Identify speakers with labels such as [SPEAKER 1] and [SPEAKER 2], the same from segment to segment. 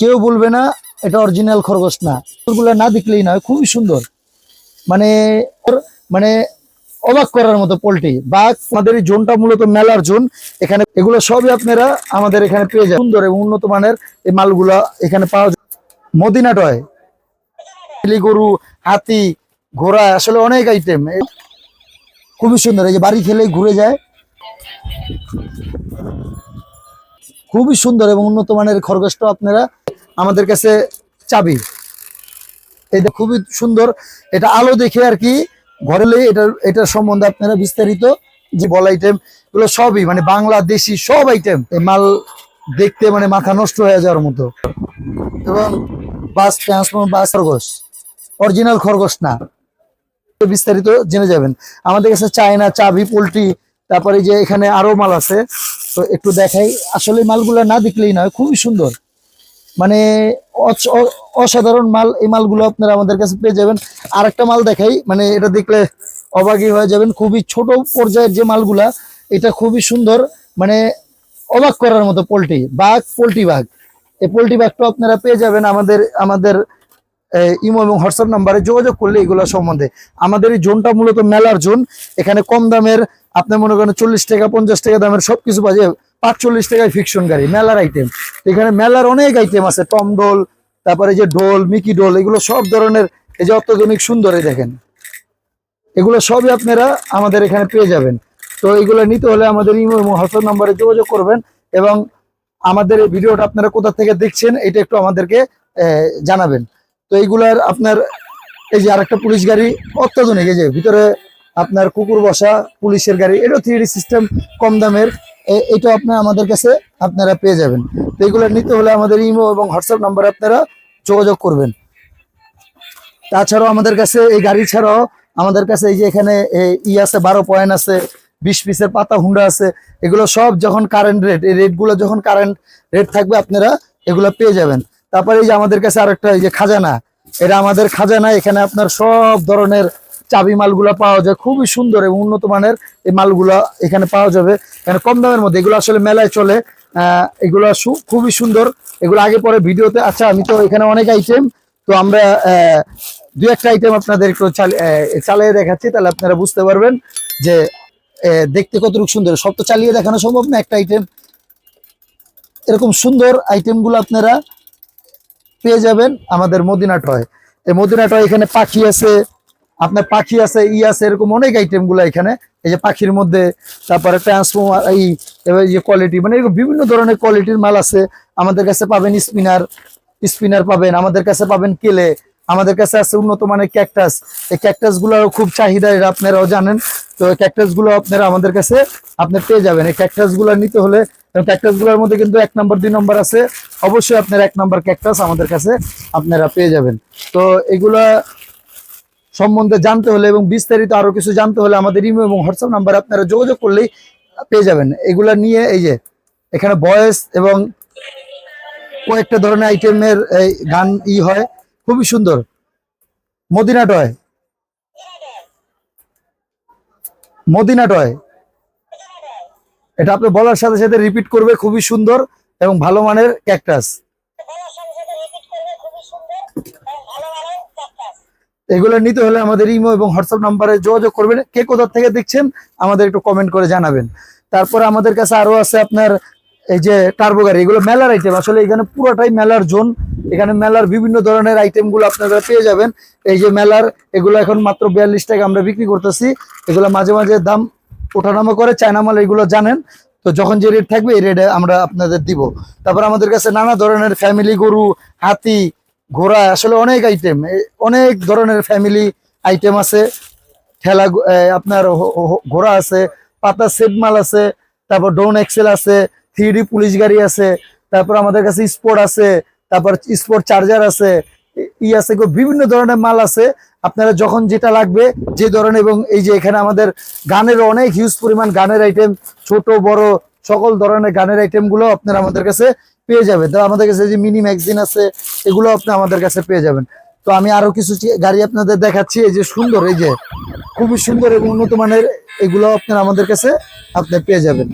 [SPEAKER 1] কেউ বলবে না, এটা অরিজিনাল খরগোশ না। ওগুলো না দেখলেই নয়, খুবই সুন্দর। মানে মানে অবাক করার মতো পোল্ট্রি। বা আমাদের এই জোনটা মূলত মেলার জোন। এখানে এগুলো সবই আপনারা আমাদের এখানে পেয়ে যাবেন। সুন্দর এবং উন্নত মানের এই মালগুলো এখানে পাওয়া যায়। মদিনা টয় গরু হাতি, ঘোড়া, আসলে অনেক আইটেম খুবই সুন্দর, এই যে বাড়ি খেলে ঘুরে যায়। খুবই সুন্দর এবং উন্নত মানের খরগোশটা আপনারা আমাদের কাছে চাবি। এটা খুবই সুন্দর, এটা আলো দেখে আর কি ঘরে লেগে এটার এটার সম্বন্ধে আপনারা বিস্তারিত যে বল আইটেম এগুলো সবই মানে বাংলাদেশি সব আইটেম এই মাল দেখতে মানে মাথা নষ্ট হয়ে যাওয়ার মতো। এবং বাস ট্রান্সফর্ম বাস খরগোশ, অরিজিনাল খরগোশ না। বিস্তারিত জেনে যাবেন। আমাদের কাছে চায়না, চাবি, পোলট্রি, তারপরে যে এখানে আরও মাল আছে। তো একটু দেখাই। আসলে মালগুলো না দেখলেই নয়, খুবই সুন্দর। মানে অসাধারণ মাল, এই মালগুলো আপনারা আমাদের কাছে পেয়ে যাবেন। আর একটা মাল দেখাই মানে এটা দেখলে অবাকই হয়ে যাবেন। খুবই ছোট পর্যায়ের যে মালগুলা, এটা খুবই সুন্দর মানে অবাক করার মতো পোল্ট্রি, বাঘ পোল্ট্রি বাঘ। এই পোল্ট্রি বাঘটা আপনারা পেয়ে যাবেন আমাদের আমাদের ইমো এবং হোয়াটসঅ্যাপ নাম্বারে যোগাযোগ করলে এগুলো সম্বন্ধে। আমাদের এই জোনটা মূলত মেলার জোন। এখানে কম দামের, আপনি মনে করেন চল্লিশ টাকা, পঞ্চাশ টাকা দামের সব সবকিছু বাজে পাঁচচল্লিশ টাকায় ফিকশন গাড়ি, মেলার আইটেম এখানে মেলার অনেক আইটেম আছে। টম ডোল তারপরে যে ডোল মিকি ডোল এগুলো সব ধরনের, এই যে অত্যাধুনিক সুন্দর দেখেন। এগুলো সবই আপনারা আমাদের এখানে পেয়ে যাবেন। তো এগুলো নিতে হলে আমাদের ইমো এবং হোয়াটসঅ্যাপ নাম্বারে যোগাযোগ করবেন এবং আমাদের এই ভিডিওটা আপনারা কোথা থেকে দেখছেন, এটা একটু আমাদেরকে জানাবেন। তো এইগুলার আপনার এই যে আরেকটা পুলিশ গাড়ি অত্যাধুনিক, এই যে ভিতরে আপনার কুকুর বসা, পুলিশের গাড়ি, এটাও থ্রি সিস্টেম কম দামের। এটা আপনার আমাদের কাছে আপনারা পেয়ে যাবেন। তো এইগুলো নিতে হলে আমাদের ইমো এবং হোয়াটসঅ্যাপ নাম্বারে আপনারা যোগাযোগ করবেন। তাছাড়াও আমাদের কাছে এই গাড়ি ছাড়াও আমাদের কাছে এই যে এখানে ই আছে, বারো পয়েন্ট আছে, বিশ পিসের পাতা হুন্ডা আছে, এগুলো সব যখন কারেন্ট রেট এই রেটগুলো যখন কারেন্ট রেট থাকবে আপনারা এগুলো পেয়ে যাবেন। তারপরে এই যে আমাদের কাছে আরেকটা এই যে খাজানা এটা আমাদের খাজানা, এখানে আপনার সব ধরনের চাবি মালগুলা পাওয়া যায়। খুবই সুন্দর এবং উন্নত মানের এই মালগুলা এখানে পাওয়া যাবে। এখানে কম দামের মধ্যে, এগুলো আসলে মেলায় চলে। এগুলো খুবই সুন্দর। এগুলো আগে পরে ভিডিওতে আচ্ছা আমি তো এখানে অনেক আইটেম তো আমরা দু একটা আইটেম আপনাদের একটু চালি- চালিয়ে দেখাচ্ছি, তাহলে আপনারা বুঝতে পারবেন যে দেখতে কতটুকু সুন্দর। সব তো চালিয়ে দেখানো সম্ভব না একটা আইটেম এরকম সুন্দর আইটেমগুলো আপনারা পেয়ে যাবেন আমাদের মদিনা টয়। এই মদিনা টয় এখানে পাখি আছে, আপনার পাখি আছে, ই আছে, এরকম অনেক আইটেমগুলো এখানে। এই যে পাখির মধ্যে তারপরে ট্রান্সফর্মার এই যে কোয়ালিটি মানে এরকম বিভিন্ন ধরনের কোয়ালিটির মাল আছে। আমাদের কাছে পাবেন স্পিনার স্পিনার পাবেন, আমাদের কাছে পাবেন কেলে আমাদের কাছে আছে উন্নত মানের ক্যাকটাস এই ক্যাকটাসগুলোর খুব চাহিদা আপনারাও জানেন। তো ক্যাকটাসগুলো আপনারা আমাদের কাছে, আপনি পেয়ে যাবেন। এই ক্যাকটাসগুলো নিতে হলে ক্যাকটাসগুলোর মধ্যে কিন্তু এক নম্বর দুই নম্বর আছে। অবশ্যই আপনার এক নম্বর ক্যাকটাস আমাদের কাছে আপনারা পেয়ে যাবেন। তো এগুলা সম্বন্ধে জানতে হলে এবং বিস্তারিত আরও কিছু জানতে হলে আমাদের ইমেল এবং হোয়াটসঅ্যাপ নাম্বার আপনারা যোগাযোগ করলেই পেয়ে যাবেন। এগুলা নিয়ে এই যে, এখানে ভয়েস এবং কয়েকটা ধরনের আইটেমের গান ই হয়। খুবই সুন্দর। মদিনা টয় মদিনা টয় এটা আপনি বলার সাথে সাথে রিপিট করবে, খুবই সুন্দর এবং ভালো মানের ক্যাকটাস এগুলো নিতে হলে আমাদের ইমো এবং হোয়াটসঅ্যাপ নাম্বারে যোগাযোগ করবেন। কে কোথা থেকে দেখছেন, আমাদের একটু কমেন্ট করে জানাবেন। তারপরে আমাদের কাছে আরও আছে আপনার এই যে টার্বো গাড়ি, এগুলো মেলার আইটেম আসলে এখানে পুরোটাই মেলার জোন এখানে মেলার বিভিন্ন ধরনের আইটেমগুলো আপনারা পেয়ে যাবেন। এই যে মেলার, এগুলো এখন মাত্র বিয়াল্লিশ টাকা আমরা বিক্রি করতেছি। এগুলো মাঝে মাঝে দাম ওঠানামা করে চায়না মাল এগুলো জানেন। তো যখন যে রেট থাকবে, এই রেটে আমরা আপনাদের দিব। তারপর আমাদের কাছে নানা ধরনের ফ্যামিলি গরু, হাতি, ঘোড়া, আসলে অনেক আইটেম অনেক ধরনের ফ্যামিলি আইটেম আছে। ঠেলা আপনার ঘোড়া আছে, পাতা সেট মাল আছে, তারপর ডোন এক্সেল আছে। থ্রি পুলিশ গাড়ি আছে, তারপর আমাদের কাছে স্পোর্ট আছে, তারপর স্পোর্ট চার্জার আছে, ই- আছে বিভিন্ন ধরনের মাল আছে। আপনারা যখন যেটা লাগবে যে ধরনের, এবং এই যে এখানে আমাদের গানের অনেক হিউজ পরিমাণ গানের আইটেম ছোট, বড়, সকল ধরনের গানের আইটেমগুলো আপনারা আমাদের কাছে পেয়ে যাবেন। তো আমাদের কাছে যে মিনি ম্যাগজিন আছে, এগুলো আপনি আমাদের কাছে পেয়ে যাবেন। তো আমি আরও কিছু গাড়ি আপনাদের দেখাচ্ছি, এই যে সুন্দর, এই যে খুবই সুন্দর এবং উন্নত মানের, এগুলো আপনারা আমাদের কাছে আপনি পেয়ে যাবেন।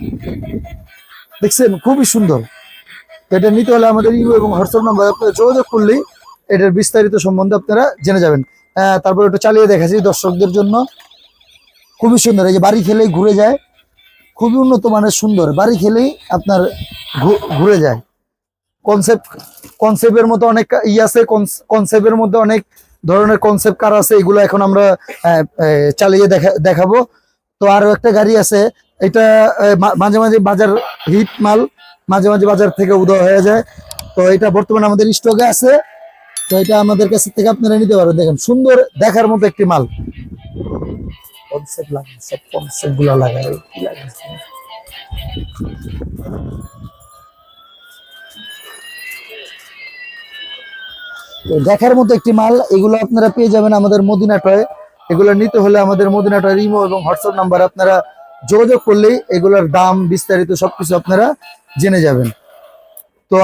[SPEAKER 1] দেখছেন? খুবই সুন্দর। এটা নিতে হলে আমাদের ইউ এবং হোয়াটসঅ্যাপ নাম্বার আপনারা যোগাযোগ করলেই এটার বিস্তারিত সম্বন্ধে আপনারা জেনে যাবেন। তারপর একটু চালিয়ে দেখাচ্ছি দর্শকদের জন্য। খুবই সুন্দর। এই যে বাড়ি খেলেই ঘুরে যায়। খুবই উন্নত মানের সুন্দর। বাড়ি খেলেই আপনার ঘুরে যায়। কনসেপ্ট, কনসেপ্টের মতো অনেক ই আছে কনসেপ্টের মধ্যে অনেক ধরনের কনসেপ্ট কার আছে, এগুলো এখন আমরা চালিয়ে দেখা, দেখাবো। তো আরও একটা গাড়ি আছে এটা মাঝে মাঝে বাজার হিট মাল মাঝে মাঝে বাজার থেকে উদয় হয়ে যায়। তো এটা বর্তমানে আমাদের স্টকে আছে। তো এটা আমাদের কাছ থেকে আপনারা নিতে পারেন। দেখেন, সুন্দর দেখার মতো একটি মাল। দেখার মতো একটি মাল, এগুলো আপনারা পেয়ে যাবেন আমাদের মদিনা টয়ে এগুলো নিতে হলে আমাদের মদিনা টয়ের ইমো এবং হোয়াটসঅ্যাপ নাম্বার আপনারা যোগাযোগ করলেই এগুলোর দাম, বিস্তারিত সবকিছু আপনারা জেনে যাবেন। তো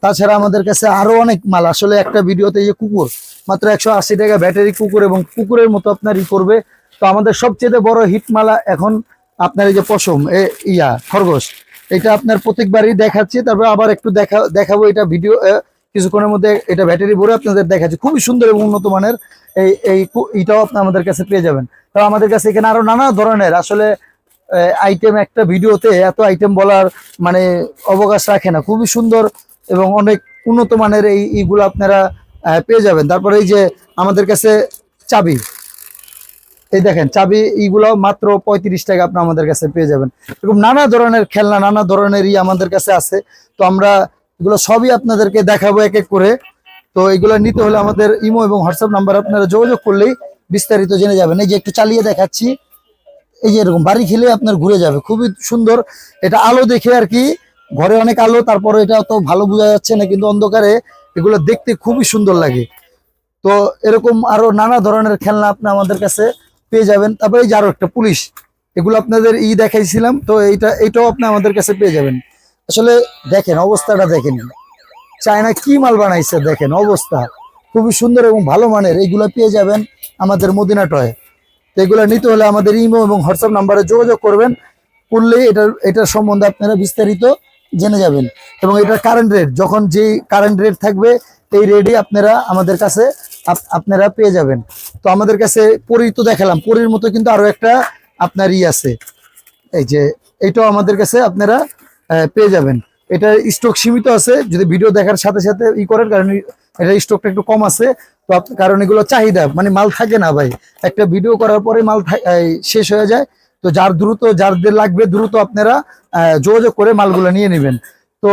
[SPEAKER 1] তাছাড়া আমাদের কাছে আরও অনেক মাল, আসলে একটা ভিডিওতে যে কুকুর, মাত্র একশো আশি টাকা ব্যাটারি কুকুর এবং কুকুরের মতো আপনার ই করবে। তো আমাদের সবচেয়ে বড় হিট মালা এখন আপনার এই যে পশম, এ, ইয়া, খরগোশ, এটা আপনার প্রত্যেকবারই দেখাচ্ছি। তারপর আবার একটু দেখা, দেখাবো এটা ভিডিও কিছুক্ষণের মধ্যে এটা ব্যাটারি ভরে আপনাদের দেখাচ্ছি। খুবই সুন্দর এবং উন্নত মানের এই এই কু- এটাও আপনি আমাদের কাছে পেয়ে যাবেন। তো আমাদের কাছে এখানে আরও নানা ধরনের, আসলে আইটেম একটা ভিডিওতে এত আইটেম বলার মানে অবকাশ রাখে না। খুবই সুন্দর এবং অনেক উন্নত মানের এই, এইগুলো আপনারা পেয়ে যাবেন। তারপরে এই যে আমাদের কাছে চাবি। এই দেখেন, চাবি এইগুলো মাত্র পঁয়ত্রিশ টাকা আপনি আমাদের কাছে পেয়ে যাবেন। এরকম নানা ধরনের খেলনা, নানা ধরনের ই আমাদের কাছে আছে। তো আমরা এগুলো সবই আপনাদেরকে দেখাবো এক এক করে। তো এগুলো নিতে হলে আমাদের ইমো এবং হোয়াটসঅ্যাপ নাম্বার আপনারা যোগাযোগ করলেই বিস্তারিত জেনে যাবেন। এই যে একটু চালিয়ে দেখাচ্ছি। এই যে এরকম বাড়ি খেলে আপনার ঘুরে যাবে, খুবই সুন্দর। এটা আলো দেখে আর কি, ঘরে অনেক আলো, তারপরে এটা তো ভালো বোঝা যাচ্ছে না, কিন্তু অন্ধকারে এগুলো দেখতে খুবই সুন্দর লাগে। তো এরকম আরও নানা ধরনের খেলনা আপনি আমাদের কাছে পেয়ে যাবেন। তারপরে এই যে আরও একটা পুলিশ, এগুলো আপনাদের ই দেখাইছিলাম, তো এইটা এটাও আপনি আমাদের কাছে পেয়ে যাবেন। আসলে দেখেন, অবস্থাটা দেখেন। চায়না কি মাল বানাইছে দেখেন, অবস্থা। খুবই সুন্দর এবং ভালো মানের এইগুলো পেয়ে যাবেন আমাদের মদিনা টয়ে। এগুলো নিতে হলে আমাদের ইমো এবং হোয়াটসঅ্যাপ নাম্বারে যোগাযোগ করবেন। করলেই এটার এটার সম্বন্ধে আপনারা বিস্তারিত জেনে যাবেন। এবং এটার কারেন্ট রেট যখন যেই কারেন্ট রেট থাকবে, এই রেটই আপনারা আমাদের কাছে আপ- আপনারা পেয়ে যাবেন। তো আমাদের কাছে পরি তো দেখালাম, পরির মতো কিন্তু আরও একটা আপনার ই আছে। এই যে, এটাও আমাদের কাছে আপনারা পেয়ে যাবেন। এটা স্টক সীমিত আছে, যদি ভিডিও দেখার সাথে সাথে ই করেন, কারণ এটা স্টকটা একটু কম আছে তো কারণ এগুলো চাহিদা মানে মাল থাকে না ভাই। একটা ভিডিও করার পরে মাল শেষ হয়ে যায়। তো যার দ্রুত যাদের লাগবে দ্রুত আপনারা যোগাযোগ করে মালগুলো নিয়ে নেবেন। তো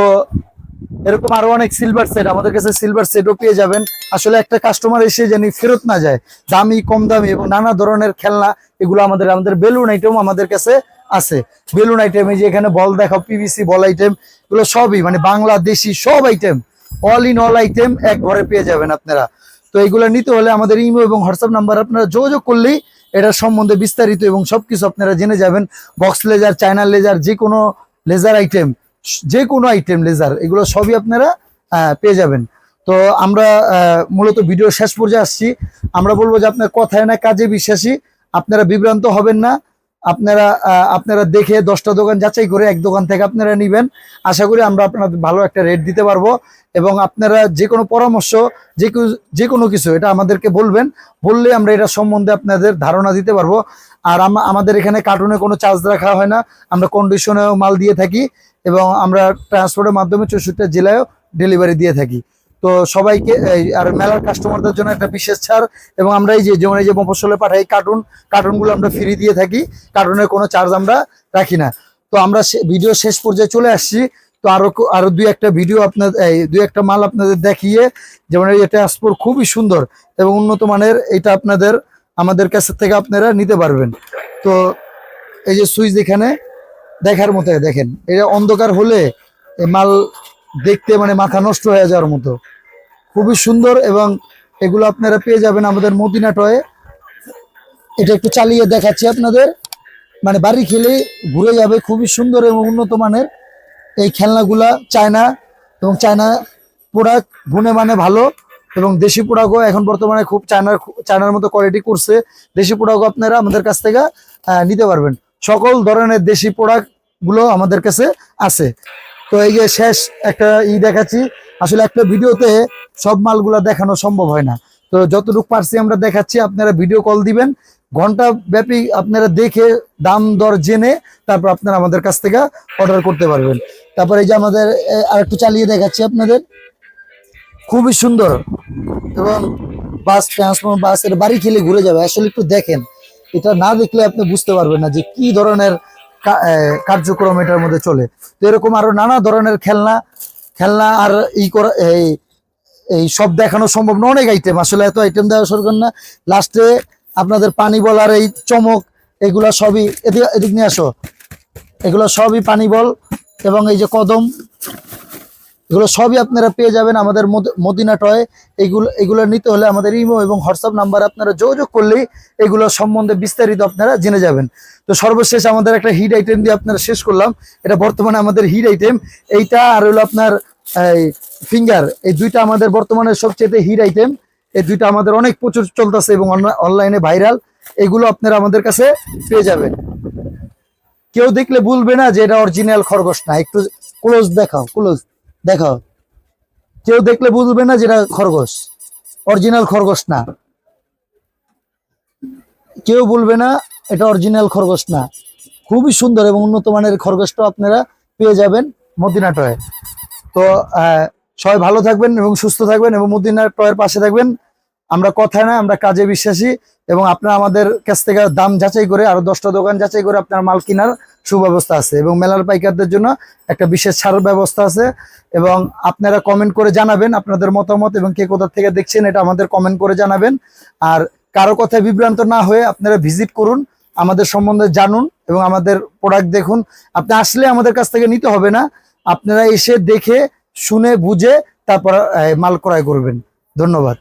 [SPEAKER 1] এরকম আরও অনেক সিলভার সেট আমাদের কাছে সিলভার সেটও পেয়ে যাবেন। আসলে একটা কাস্টমার এসে জানি ফেরত না যায়, দামি, কম দামি এবং নানা ধরনের খেলনা, এগুলো আমাদের আমাদের বেলুন আইটেম আমাদের কাছে আছে। বেলুন আইটেম এই যে এখানে বল দেখাও পিভিসি বল আইটেম এগুলো সবই মানে বাংলাদেশি সব item all in all item এক ঘরে পেয়ে যাবেন আপনারা। তো এইগুলো নিতে হলে আমাদের ইমো এবং হোয়াটসঅ্যাপ নাম্বার আপনারা যোগাযোগ করলেই এটার সম্বন্ধে বিস্তারিত এবং সব কিছু আপনারা জেনে যাবেন। বক্স লেজার, চায়না লেজার যে কোনো লেজার আইটেম যে কোনো আইটেম লেজার, এগুলো সবই আপনারা পেয়ে যাবেন। তো আমরা মূলত ভিডিও শেষ পর্যায়ে আসছি। আমরা বলব যে আপনার কথায় না কাজে বিশ্বাসী, আপনারা বিভ্রান্ত হবেন না। আপনারা আপনারা দেখে দশটা দোকান যাচাই করে এক দোকান থেকে আপনারা নিবেন। আশা করি আমরা আপনাদের ভালো একটা রেট দিতে পারব এবং আপনারা যে কোনো পরামর্শ, যে যে কোনো কিছু, এটা আমাদেরকে বলবেন। বললে আমরা এটা সম্বন্ধে আপনাদের ধারণা দিতে পারব। আর আম- আমাদের এখানে কার্টুনে কোনো চার্জ রাখা হয় না। আমরা কন্ডিশনেও মাল দিয়ে থাকি এবং আমরা ট্রান্সপোর্টের মাধ্যমে চৌষট্টি জেলায়ও ডেলিভারি দিয়ে থাকি। তো সবাইকে আর মেলার কাস্টমারদের জন্য একটা বিশেষ ছাড় এবং আমরা এই যে যেমন এই যে মফসলে পাঠাই কার্টুন কার্টুনগুলো আমরা ফ্রি দিয়ে থাকি কার্টুনের কোনো চার্জ আমরা রাখি না। তো আমরা ভিডিও শেষ পর্যায়ে চলে আসছি। তো আরও আরও দুই একটা ভিডিও আপনাদের, এই, দুই একটা মাল আপনাদের দেখিয়ে, যেমন এই ট্রান্সপোর্ট খুবই সুন্দর এবং উন্নত মানের এটা আপনাদের, আমাদের কাছ থেকে আপনারা নিতে পারবেন। তো এই যে সুইচ এখানে দেখার মতো, দেখেন, এটা অন্ধকার হলে মাল দেখতে মানে মাথা নষ্ট হয়ে যাওয়ার মতো। খুবই সুন্দর এবং এগুলো আপনারা পেয়ে যাবেন আমাদের মদিনা টয়ে। এটা একটু চালিয়ে দেখাচ্ছি আপনাদের। মানে বাড়ি খেলে ঘুরে যাবে, খুবই সুন্দর এবং উন্নত মানের। এই খেলনাগুলা চায়না এবং চায়না প্রোডাক্ট গুণে মানে ভালো এবং দেশি প্রোডাক্টও এখন বর্তমানে খুব চায়নার চায়নার মতো কোয়ালিটি করছে। দেশি প্রোডাক্টও আপনারা আমাদের কাছ থেকে নিতে পারবেন। সকল ধরনের দেশি প্রোডাক্টগুলো আমাদের কাছে আছে। তো এই যে শেষ একটা ই দেখাচ্ছি। আসলে একটা ভিডিওতে সব মালগুলা দেখানো সম্ভব হয় না। তো যতটুকু পারছি আমরা দেখাচ্ছি, আপনারা ভিডিও কল দিবেন। ঘণ্টা ব্যাপী আপনারা দেখে দাম দর জেনে তারপর আপনারা আমাদের কাছ থেকে অর্ডার করতে পারবেন। তারপর এই যে আমাদের আর একটু চালিয়ে দেখাচ্ছি আপনাদের। খুবই সুন্দর। এবং বাস ট্রান্সফর্ম বাসের বাড়ি খেলে ঘুরে যাবে। আসলে একটু দেখেন। এটা না দেখলে আপনি বুঝতে পারবেন না যে কি ধরনের কার্যক্রম এটার মধ্যে চলে। তো এরকম আরও নানা ধরনের খেলনা খেলনা আর ই করা, এই এই সব দেখানো সম্ভব না। অনেক আইটেম আসলে এত আইটেম দেওয়া সরকার না। লাস্টে আপনাদের পানি বলার এই চমক, এগুলা সবই এদিক এদিক নিয়ে আসো। এগুলো সবই পানি বল এবং এই যে কদম এগুলো সবই আপনারা পেয়ে যাবেন আমাদের মদ- মদিনা টয়। এগুলো এগুলো নিতে হলে আমাদের ইমো এবং হোয়াটসঅ্যাপ নাম্বার আপনারা যোগাযোগ করলেই এগুলো সম্বন্ধে বিস্তারিত আপনারা জেনে যাবেন। তো সর্বশেষ আমাদের একটা হিট আইটেম দিয়ে আপনারা শেষ করলাম। এটা বর্তমানে আমাদের হিট আইটেম এইটা আর হলো আপনার ফিঙ্গার এই দুইটা আমাদের বর্তমানে সবচেয়ে হিট আইটেম এই দুইটা আমাদের অনেক প্রচুর চলতেছে এবং অনলাইনে ভাইরাল এগুলো আপনারা আমাদের কাছে পেয়ে যাবেন। কেউ দেখলে বলবে না যে এটা অরিজিনাল খরগোশ না। একটু ক্লোজ দেখাও ক্লোজ দেখাও কেউ দেখলে বুঝবে না যেটা খরগোশ। অরিজিনাল খরগোশ না। কেউ বলবে না এটা অরিজিনাল খরগোশ না। খুবই সুন্দর এবং উন্নত মানের খরগোশটা আপনারা পেয়ে যাবেন মদিনা টয়ে। তো সবাই ভালো থাকবেন এবং সুস্থ থাকবেন এবং মদিনা টয়ের পাশে থাকবেন। আমরা কথায় না আমরা কাজে বিশ্বাসী এবং আপনারা আমাদের কাছ থেকে দাম যাচাই করে, আরও দশটা দোকান যাচাই করে আপনার মাল কেনার সুব্যবস্থা আছে এবং মেলার পাইকারদের জন্য একটা বিশেষ ছাড়ের ব্যবস্থা আছে এবং আপনারা কমেন্ট করে জানাবেন আপনাদের মতামত এবং কে কোথা থেকে দেখছেন এটা আমাদের কমেন্ট করে জানাবেন। আর কারও কথায় বিভ্রান্ত না হয়ে আপনারা ভিজিট করুন, আমাদের সম্বন্ধে জানুন এবং আমাদের প্রোডাক্ট দেখুন। আপনি আসলে আমাদের কাছ থেকে নিতে হবে না, আপনারা এসে দেখে, শুনে, বুঝে তারপর মাল ক্রয় করবেন। ধন্যবাদ।